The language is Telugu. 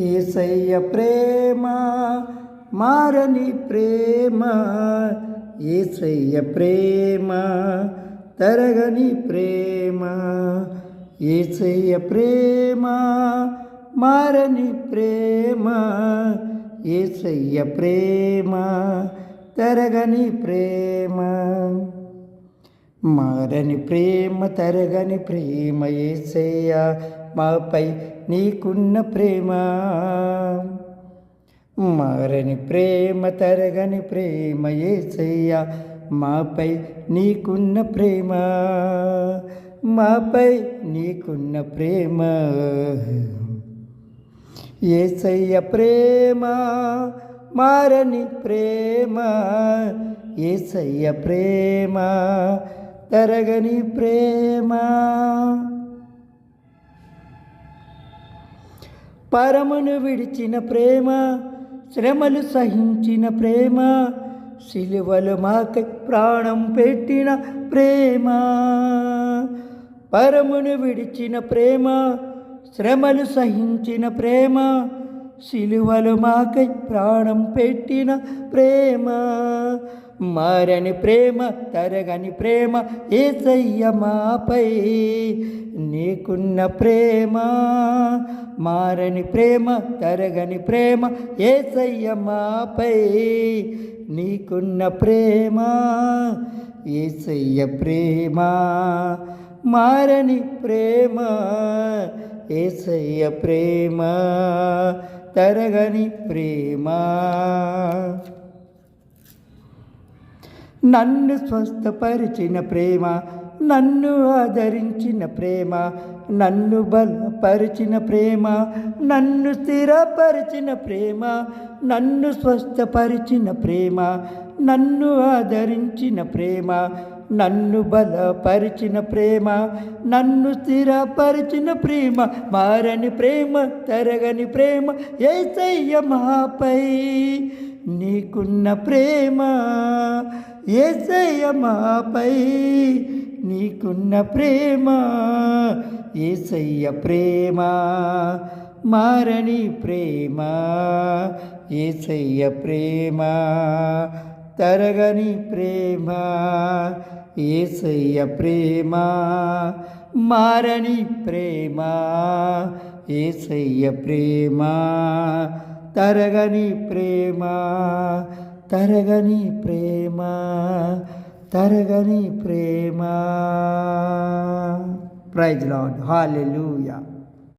ఏసయ్య ప్రేమ మారని ప్రేమ. ఏసయ్య ప్రేమ తరగని ప్రేమ. ఏసయ్య ప్రేమ మారని ప్రేమ. ఏసయ్య ప్రేమ తరగని ప్రేమ. మారని ప్రేమ తరగని ప్రేమ ఏసయ్య మాపై నీకున్న ప్రేమ. మారని ప్రేమ తరగని ప్రేమ ఏసయ్య మాపై నీకున్న ప్రేమ. మాపై నీకున్న ప్రేమ. ఏసయ్య ప్రేమ మారని ప్రేమ. ఏసయ్య ప్రేమ తరగని ప్రేమ. పరమును విడిచిన ప్రేమ శ్రమలు సహించిన ప్రేమ సిలువలు మాకై ప్రాణం పెట్టిన ప్రేమ. పరమును విడిచిన ప్రేమ శ్రమలు సహించిన ప్రేమ సిలువలు మాకై ప్రాణం పెట్టిన ప్రేమ. మారని ప్రేమ తరగని ప్రేమ ఏసయ్య మాపై నీకున్న ప్రేమ. మారని ప్రేమ తరగని ప్రేమ ఏసయ్య మాపై నీకున్న ప్రేమ. ఏసయ్య ప్రేమ మారని ప్రేమ. ఏసయ్య ప్రేమ తరగని ప్రేమ. నన్ను స్వస్థపరిచిన ప్రేమ నన్ను ఆదరించిన ప్రేమ నన్ను బలపరిచిన ప్రేమ నన్ను స్థిరపరిచిన ప్రేమ నన్ను స్వస్థపరిచిన ప్రేమ నన్ను ఆదరించిన ప్రేమ నన్ను బలపరిచిన ప్రేమ నన్ను స్థిరపరిచిన ప్రేమ మారని ప్రేమ తరగని ప్రేమ ఏసయ్య మాపై నీకున్న ప్రేమ ఏసయ్య మాపై నీకున్న ప్రేమ ఏసయ్య ప్రేమ మారని ప్రేమ ఏసయ్య ప్రేమ తరగని ప్రేమ ఏసయ్య ప్రేమ మారని ప్రేమ ఏసయ్య ప్రేమ తరగని ప్రేమ తరగని ప్రేమ. తరగని ప్రేమ. Praise lord hallelujah